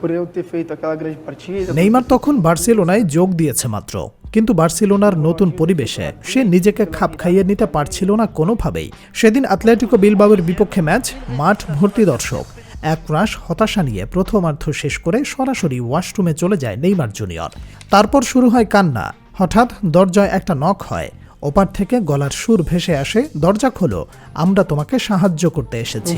por eu ter feito aquela grande partida. Neymar তখন বার্সেলোনায় যোগ দিয়েছে মাত্র, কিন্তু বার্সেলোনার নতুন পরিবেশে সে নিজেকে খাপ খাইয়ে নিতে পারছিল না কোনোভাবেই। সেদিন আতলেটিকো বিলবাওয়ের বিপক্ষে ম্যাচ, মাঠ ভর্তি দর্শক। এক রাশ হতাশা নিয়ে প্রথমার্ধ শেষ করে সরাসরি ওয়াশরুমে চলে যায় নেইমার জুনিয়র। তারপর শুরু হয় কান্না। হঠাৎ দরজায় একটা নখ হয়। ওপার থেকে গলার সুর ভেসে আসে দরজা খোলো আমরা তোমাকে সাহায্য করতে এসেছি.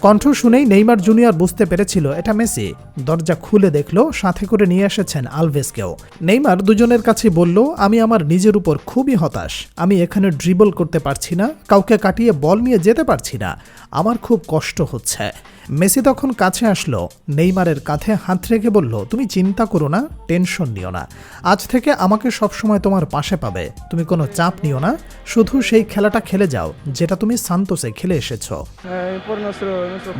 কণ্ঠ শুনেই নেইমার জুনিয়র বুঝতে পেরেছিল এটা মেসি। দরজা খুলে দেখল সাথে করে নিয়ে এসেছেন আলভেসকেও। নেইমার দুজনের কাছে বলল আমি আমার নিজের উপর খুবই হতাশ। আমি এখানে ড্রিবল করতে পারছি না কাউকে কাটিয়ে বল নিয়ে যেতে পারছি না। আমার খুব কষ্ট হচ্ছে। মেসি তখন কাছে আসলো নেইমারের কাঁধে হাত রেখে বলল তুমি চিন্তা করো না টেনশন নিও না। আজ থেকে আমাকে সবসময় তোমার পাশে পাবে। তুমি কোনো চাপ নিও না। শুধু সেই খেলাটা খেলে যাও, যেটা তুমি সান্তোসে খেলে এসেছ।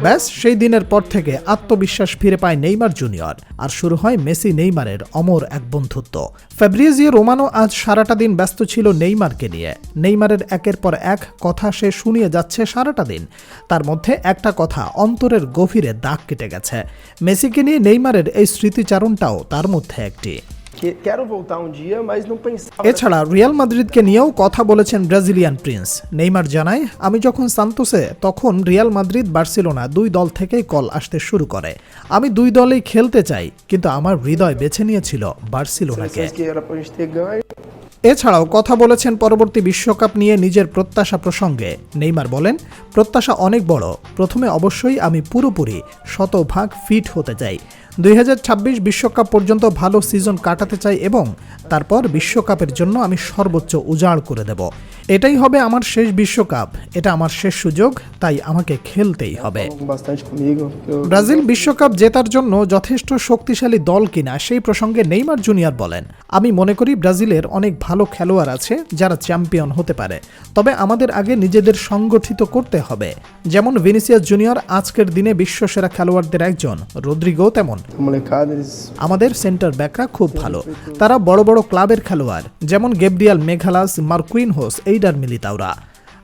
ব্যাস, সেই দিনের পর থেকে আত্মবিশ্বাস ফিরে পায় নেইমার জুনিয়র। আর শুরু হয় মেসি নেইমারের অমর এক বন্ধুত্ব। ফেব্রিয়েজিও রোমানো আজ সারাটা দিন ব্যস্ত ছিল নেইমারকে নিয়ে। নেইমারের একের পর এক কথা সে শুনিয়ে যাচ্ছে সারাটা দিন। তার মধ্যে একটা কথা অন্তরের গভীরে দাগ কেটে গেছে। মেসিকে নিয়ে নেইমারের এই স্মৃতিচারণটাও তার মধ্যে একটি। Quero voltar um dia, mas não pensava. এছাড়া রিয়াল মাদ্রিদকে নিয়েও কথা বলেছেন ব্রাজিলিয়ান প্রিন্স নেইমার জানায় আমি যখন সান্তোসে তখন রিয়াল মাদ্রিদ বার্সেলোনা দুই দল থেকেই কল আসতে শুরু করে। আমি দুই দলেই খেলতে চাই কিন্তু আমার হৃদয় বেছে নিয়েছিল বার্সেলোনাকে. এছাড়াও কথা বলেছেন পরবর্তী বিশ্বকাপ নিয়ে নিজের প্রত্যাশা প্রসঙ্গে। নেইমার বলেন প্রত্যাশা অনেক বড়। প্রথমে অবশ্যই আমি পুরোপুরি শতভাগ ফিট হতে চাই। দুই বিশ্বকাপ পর্যন্ত ভালো সিজন কাটাতে চাই এবং তারপর বিশ্বকাপের জন্য আমি সর্বোচ্চ উজাড় করে দেব। এটাই হবে আমার শেষ বিশ্বকাপ। এটা আমার শেষ সুযোগ, তাই আমাকে খেলতেই হবে। ব্রাজিল বিশ্বকাপ জেতার জন্য যথেষ্ট শক্তিশালী দল কিনা সেই প্রসঙ্গে নেইমার জুনিয়র বলেন, আমি মনে করি ব্রাজিলের অনেক ভালো খেলোয়াড় আছে যারা চ্যাম্পিয়ন হতে পারে। তবে আমাদের আগে নিজেদের সংগঠিত করতে হবে। যেমন ভিনিসিয়াস জুনিয়র আজকের দিনে বিশ্বসেরা খেলোয়াড়দের একজন রদ্রিগো তেমন। আমাদের সেন্টার ব্যাকরা খুব ভালো। তারা বড় বড় ক্লাবের খেলোয়াড় যেমন গেব্রিয়াল মেঘালাস মার্কুইনহোস এইডার মিলিতাওরা।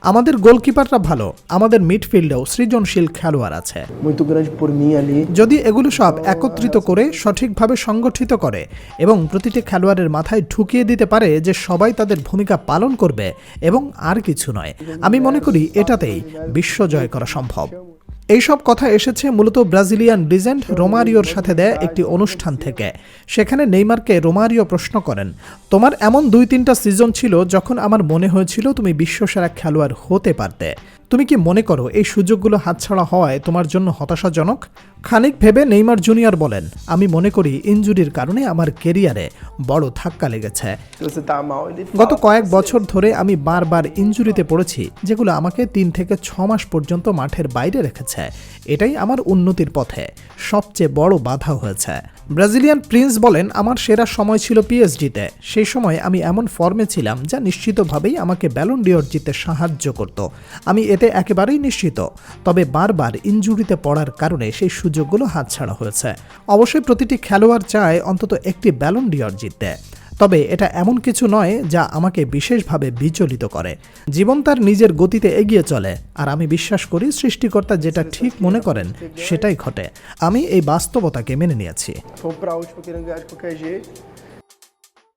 আমাদের গোলকিপাররা ভালো আমাদের মিডফিল্ডেও সৃজনশীল খেলোয়াড় আছে. যদি এগুলো সব একত্রিত করে সঠিকভাবে সংগঠিত করে এবং প্রতিটি খেলোয়াড়ের মাথায় ঢুকিয়ে দিতে পারে যে সবাই তাদের ভূমিকা পালন করবে এবং আর কিছু নয়। আমি মনে করি এটাতেই বিশ্ব জয় করা সম্ভব। এইসব কথা এসেছে মূলত ব্রাজিলিয়ান লিজেন্ড রোমারিওর সাথে দেয় একটি অনুষ্ঠান থেকে। সেখানে নেইমারকে রোমারিও প্রশ্ন করেন, তোমার এমন দুই তিনটা সিজন ছিল যখন আমার মনে হয়েছিল তুমি বিশ্বসেরা খেলোয়াড় হতে পারতে। তুমি কি মনে করো এই সুযোগগুলো হাতছাড়া হওয়ায় তোমার জন্য হতাশাজনক? খানিক ভেবে নেইমার জুনিয়র বলেন, আমি মনে করি ইনজুরির কারণে আমার কেরিয়ারে বড় ধাক্কা লেগেছে। গত কয়েক বছর ধরে আমি বারবার ইনজুরিতে পড়েছি, যেগুলো আমাকে তিন থেকে ছ মাস পর্যন্ত মাঠের বাইরে রেখেছে। এটাই আমার উন্নতির পথে সবচেয়ে বড় বাধা হয়েছে। ব্রাজিলিয়ান প্রিন্স বলেন, আমার সেরা সময় ছিল পিএসডিতে সেই সময় আমি এমন ফর্মে ছিলাম যা নিশ্চিতভাবেই আমাকে ব্যালন ডিওর জিতে সাহায্য করত। আমি এতে একেবারেই নিশ্চিত। তবে বারবার ইঞ্জুরিতে পড়ার কারণে সেই সুযোগগুলো হাতছাড়া হয়েছে। অবশ্যই প্রতিটি খেলোয়াড় চায় অন্তত একটি ব্যালন ডিওর জিততে। তবে এটা এমন কিছু নয় যা আমাকে বিশেষভাবে বিচলিত করে। জীবন তার নিজের গতিতে এগিয়ে চলে, আর আমি বিশ্বাস করি সৃষ্টিকর্তা যেটা ঠিক মনে করেন, সেটাই ঘটে। আমি এই বাস্তবতাকে মেনে নিয়েছি।